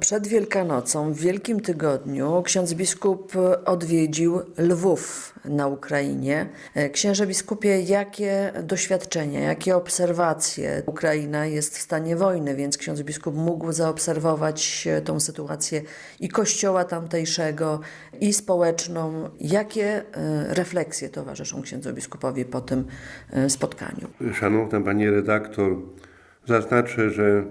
Przed Wielkanocą, w Wielkim Tygodniu, ksiądz biskup odwiedził Lwów na Ukrainie. E, Księże biskupie, jakie doświadczenia, jakie obserwacje? Ukraina jest w stanie wojny, więc ksiądz biskup mógł zaobserwować e, tą sytuację i kościoła tamtejszego, i społeczną. Jakie e, refleksje towarzyszą księdzu biskupowi po tym spotkaniu? Szanowna Pani redaktor, zaznaczę, że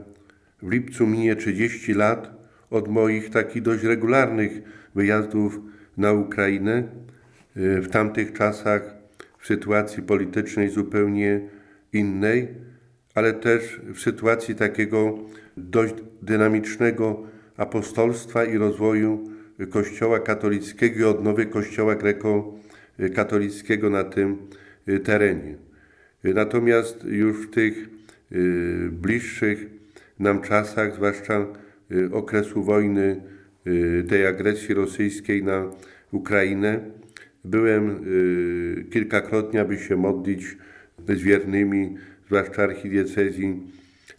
w lipcu minie 30 lat od moich takich dość regularnych wyjazdów na Ukrainę. Y, W tamtych czasach, w sytuacji politycznej zupełnie innej, ale też w sytuacji takiego dość dynamicznego apostolstwa i rozwoju Kościoła katolickiego i odnowy Kościoła grekokatolickiego na tym y, terenie. Natomiast już w tych y, bliższych nam czasach, zwłaszcza okresu wojny, y, tej agresji rosyjskiej na Ukrainę, byłem y, kilkakrotnie, aby się modlić z wiernymi, zwłaszcza archidiecezji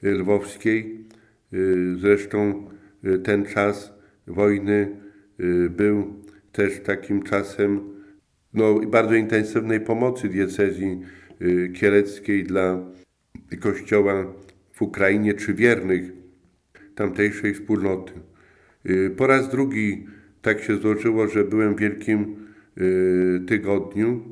lwowskiej. Y, Zresztą y, ten czas wojny y, był też takim czasem no, bardzo intensywnej pomocy diecezji y, kieleckiej dla kościoła w Ukrainie czy wiernych tamtejszej wspólnoty. Y, Po raz drugi tak się złożyło, że byłem w Wielkim y, Tygodniu.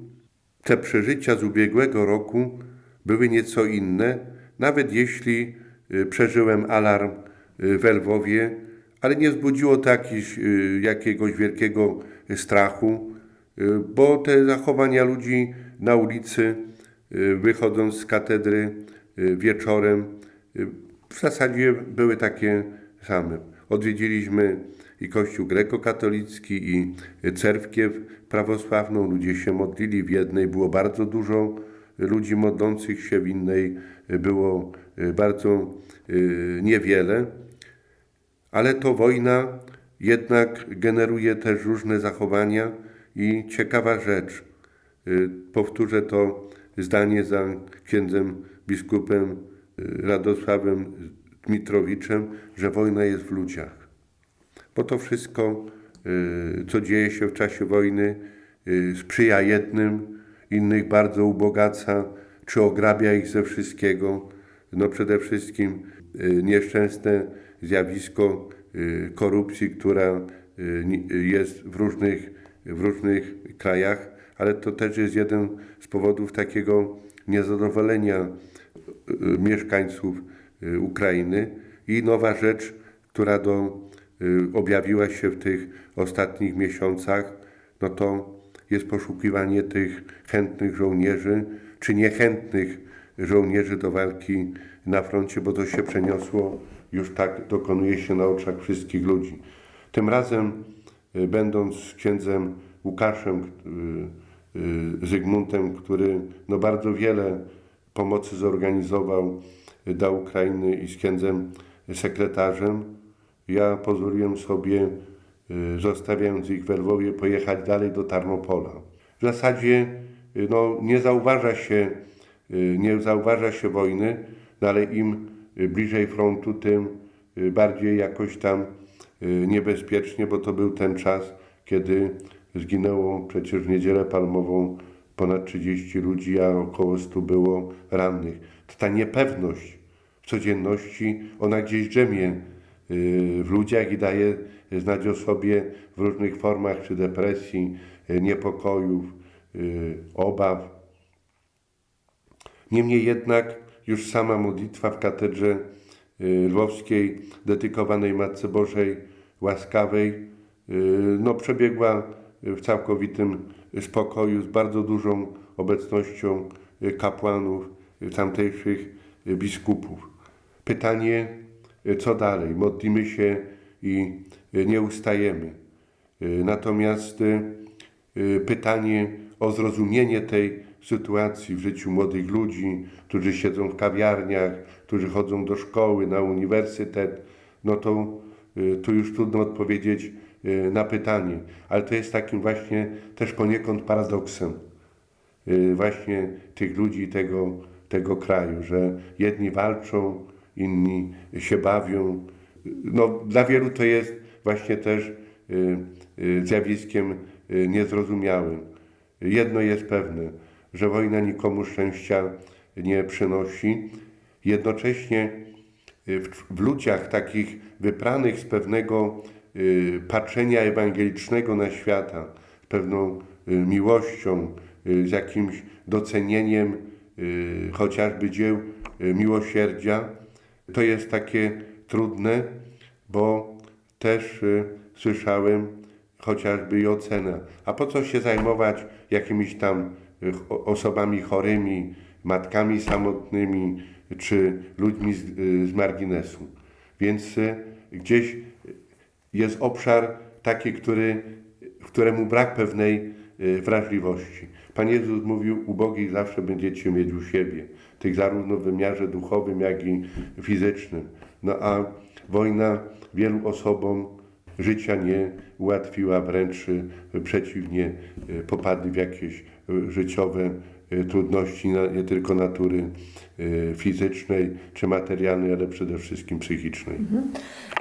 Te przeżycia z ubiegłego roku były nieco inne, nawet jeśli y, przeżyłem alarm w Lwowie, ale nie wzbudziło to jakiś, jakiegoś wielkiego strachu, bo te zachowania ludzi na ulicy, wychodząc z katedry wieczorem, w zasadzie były takie same. Odwiedziliśmy i Kościół grekokatolicki, i cerkiew prawosławną. Ludzie się modlili. W jednej było bardzo dużo ludzi modlących się, w innej było y, bardzo y, niewiele. Ale to wojna jednak generuje też różne zachowania i ciekawa rzecz. Y, Powtórzę to zdanie za księdzem biskupem Radosławem Dmitrowiczem, że wojna jest w ludziach. Bo to wszystko, y, co dzieje się w czasie wojny, y, sprzyja jednym, innych bardzo ubogaca, czy ograbia ich ze wszystkiego. No przede wszystkim y, nieszczęsne zjawisko korupcji, która jest w różnych, w różnych krajach, ale to też jest jeden z powodów takiego niezadowolenia mieszkańców y, Ukrainy. I nowa rzecz, która do, y, objawiła się w tych ostatnich miesiącach, no to jest poszukiwanie tych chętnych żołnierzy, czy niechętnych żołnierzy do walki na froncie, bo to się przeniosło, już tak dokonuje się na oczach wszystkich ludzi. Tym razem, y, będąc księdzem Łukaszem y, y, Zygmuntem, który no bardzo wiele pomocy zorganizował y, dla Ukrainy i z księdzem sekretarzem, ja pozwoliłem sobie, y, zostawiając ich w Lwowie, pojechać dalej do Tarnopola. W zasadzie y, no, nie zauważa się, nie zauważa się wojny, no, ale im bliżej frontu, tym bardziej jakoś tam niebezpiecznie, bo to był ten czas, kiedy zginęło przecież w niedzielę palmową ponad 30 ludzi, a około 100 było rannych. To ta niepewność w codzienności, ona gdzieś drzemie y, w ludziach i daje znać o sobie w różnych formach, czy depresji, y, niepokojów, y, obaw. Niemniej jednak już sama modlitwa w katedrze lwowskiej dedykowanej Matce Bożej Łaskawej no, przebiegła w całkowitym spokoju z bardzo dużą obecnością y, kapłanów, y, tamtejszych y, biskupów. Pytanie, co dalej? Modlimy się i nie ustajemy. Natomiast pytanie o zrozumienie tej sytuacji w życiu młodych ludzi, którzy siedzą w kawiarniach, którzy chodzą do szkoły, na uniwersytet, no to tu już trudno odpowiedzieć na pytanie, ale to jest takim właśnie też poniekąd paradoksem y, właśnie tych ludzi tego, tego kraju, że jedni walczą, inni się bawią, no, dla wielu to jest właśnie też y, y, zjawiskiem y, niezrozumiałym. Jedno jest pewne, że wojna nikomu szczęścia nie przynosi. Jednocześnie y, w, w ludziach takich wypranych z pewnego y, patrzenia ewangelicznego na świata, z pewną y, miłością, y, z jakimś docenieniem y, chociażby dzieł y, miłosierdzia, to jest takie trudne, bo też y, słyszałem chociażby i ocenę. A po co się zajmować jakimiś tam y, osobami chorymi, matkami samotnymi czy ludźmi z, y, z marginesu? Więc y, gdzieś jest obszar taki, który, któremu brak pewnej y, wrażliwości. Pan Jezus mówił, ubogich zawsze będziecie mieć u siebie, tych zarówno w wymiarze duchowym, jak i fizycznym. No a wojna wielu osobom życia nie ułatwiła, wręcz y, przeciwnie, y, popadli w jakieś życiowe trudności, na- nie tylko natury y, fizycznej czy materialnej, ale przede wszystkim psychicznej.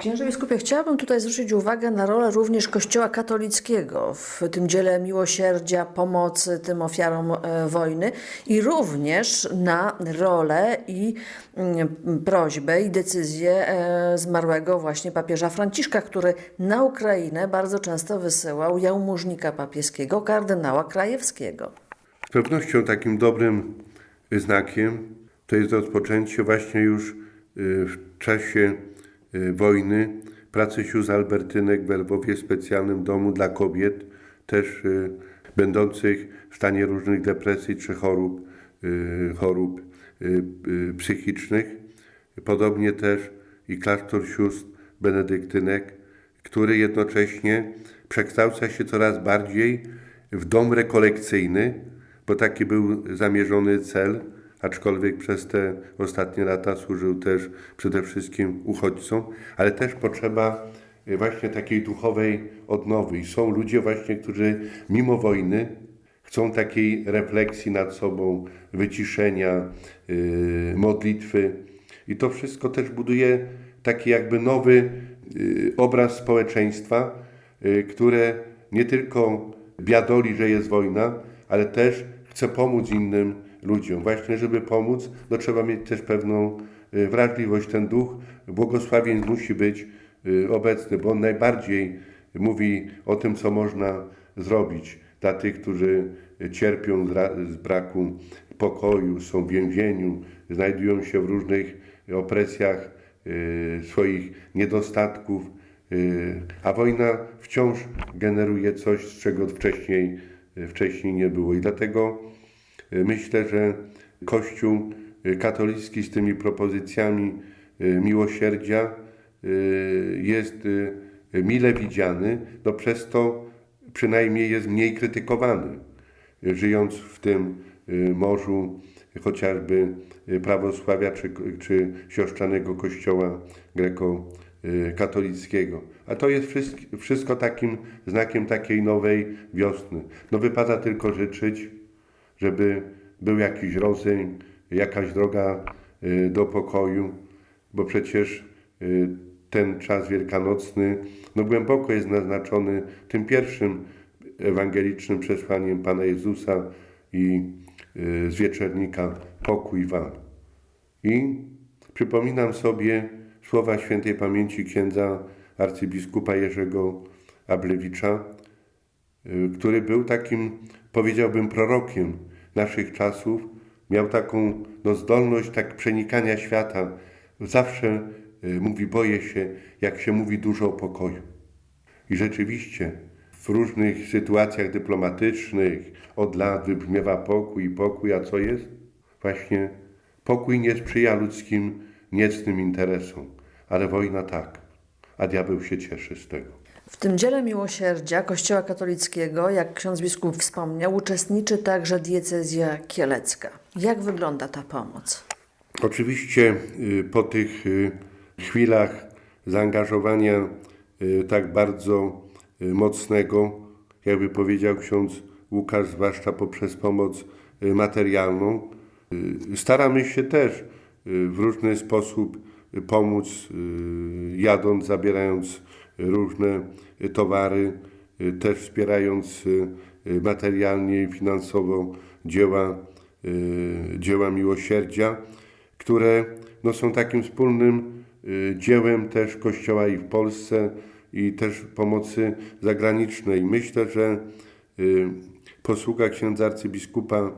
Księże biskupie, chciałabym tutaj zwrócić uwagę na rolę również Kościoła katolickiego w tym dziele miłosierdzia, pomocy tym ofiarom e, wojny i również na rolę i mm, prośbę i decyzję e, zmarłego właśnie papieża Franciszka, który na Ukrainę bardzo często wysyłał jałmużnika papieskiego, kardynała Krajewskiego. Z pewnością takim dobrym znakiem to jest rozpoczęcie właśnie już y, w czasie y, wojny pracy sióstr Albertynek w Lwowie specjalnym domu dla kobiet, też y, będących w stanie różnych depresji czy chorób, chorób psychicznych. Podobnie też i klasztor sióstr benedyktynek, który jednocześnie przekształca się coraz bardziej w dom rekolekcyjny, bo taki był zamierzony cel, aczkolwiek przez te ostatnie lata służył też przede wszystkim uchodźcom, ale też potrzeba y, właśnie takiej duchowej odnowy. I są ludzie właśnie, którzy mimo wojny chcą takiej refleksji nad sobą, wyciszenia, yy, modlitwy. I to wszystko też buduje taki jakby nowy yy, obraz społeczeństwa, yy, które nie tylko biadoli, że jest wojna, ale też chce pomóc innym ludziom. Właśnie, żeby pomóc, no trzeba mieć też pewną yy, wrażliwość. Ten duch błogosławień musi być yy, obecny, bo on najbardziej mówi o tym, co można zrobić dla tych, którzy cierpią z, ra- z braku pokoju, są w więzieniu, znajdują się w różnych opresjach y, swoich niedostatków, y, a wojna wciąż generuje coś, z czego wcześniej, y, wcześniej nie było. I dlatego y, myślę, że Kościół y, katolicki z tymi propozycjami y, miłosierdzia y, jest y, mile widziany, no przez to przynajmniej jest mniej krytykowany, y, żyjąc w tym y, morzu chociażby y, prawosławia czy, czy siostrzanego kościoła greko-katolickiego. A to jest wszystko, takim znakiem takiej nowej wiosny. No wypada tylko życzyć, żeby był jakiś rozejm, jakaś droga y, do pokoju, bo przecież y, ten czas wielkanocny no głęboko jest naznaczony tym pierwszym ewangelicznym przesłaniem Pana Jezusa i y, z wieczernika pokój wam. I przypominam sobie słowa świętej pamięci księdza arcybiskupa Jerzego Ablewicza, y, który był takim, powiedziałbym, prorokiem naszych czasów. Miał taką no, zdolność tak przenikania świata. Zawsze y, mówi, boję się, jak się mówi dużo o pokoju. I rzeczywiście w różnych sytuacjach dyplomatycznych od lat wybrzmiewa pokój, pokój, a co jest? Właśnie pokój nie sprzyja ludzkim niecnym interesom, ale wojna tak, a diabeł się cieszy z tego. W tym dziele miłosierdzia Kościoła katolickiego, jak ksiądz biskup wspomniał, uczestniczy także diecezja kielecka. Jak wygląda ta pomoc? Oczywiście y, po tych y, chwilach zaangażowania y, tak bardzo mocnego, jakby powiedział ksiądz Łukasz, zwłaszcza poprzez pomoc materialną, staramy się też w różny sposób pomóc, y, jadąc, zabierając różne towary, y, też wspierając y, materialnie i finansowo dzieła, dzieła miłosierdzia, które no, są takim wspólnym dziełem też Kościoła i w Polsce i też pomocy zagranicznej. Myślę, że posługa księdza arcybiskupa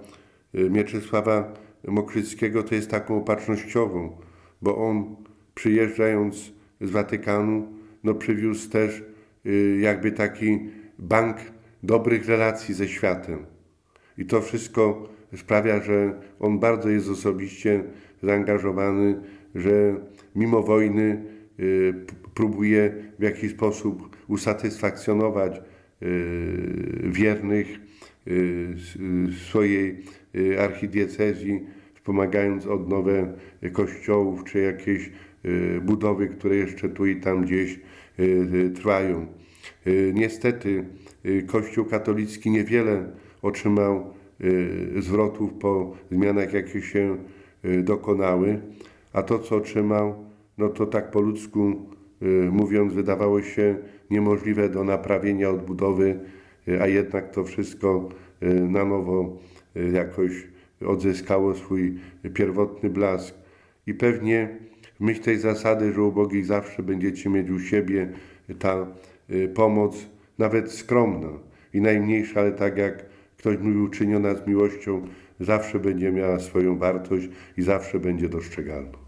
Mieczysława Mokrzyckiego to jest taką opatrznościową, bo on przyjeżdżając z Watykanu, no przywiózł też y, jakby taki bank dobrych relacji ze światem. I to wszystko sprawia, że on bardzo jest osobiście zaangażowany, że mimo wojny y, próbuje w jakiś sposób usatysfakcjonować y, wiernych swojej archidiecezji, wspomagając odnowę kościołów czy jakieś budowy, które jeszcze tu i tam gdzieś y, y, trwają. Y, Niestety y, Kościół katolicki niewiele otrzymał y, zwrotów po zmianach, jakie się y, dokonały, a to, co otrzymał, no to tak po ludzku y, mówiąc, wydawało się niemożliwe do naprawienia, odbudowy, y, a jednak to wszystko y, na nowo y, jakoś odzyskało swój pierwotny blask. I pewnie myśl tej zasady, że ubogich zawsze będziecie mieć u siebie, ta y, pomoc, nawet skromna i najmniejsza, ale tak jak ktoś mówił, czyniona z miłością, zawsze będzie miała swoją wartość i zawsze będzie dostrzegalna.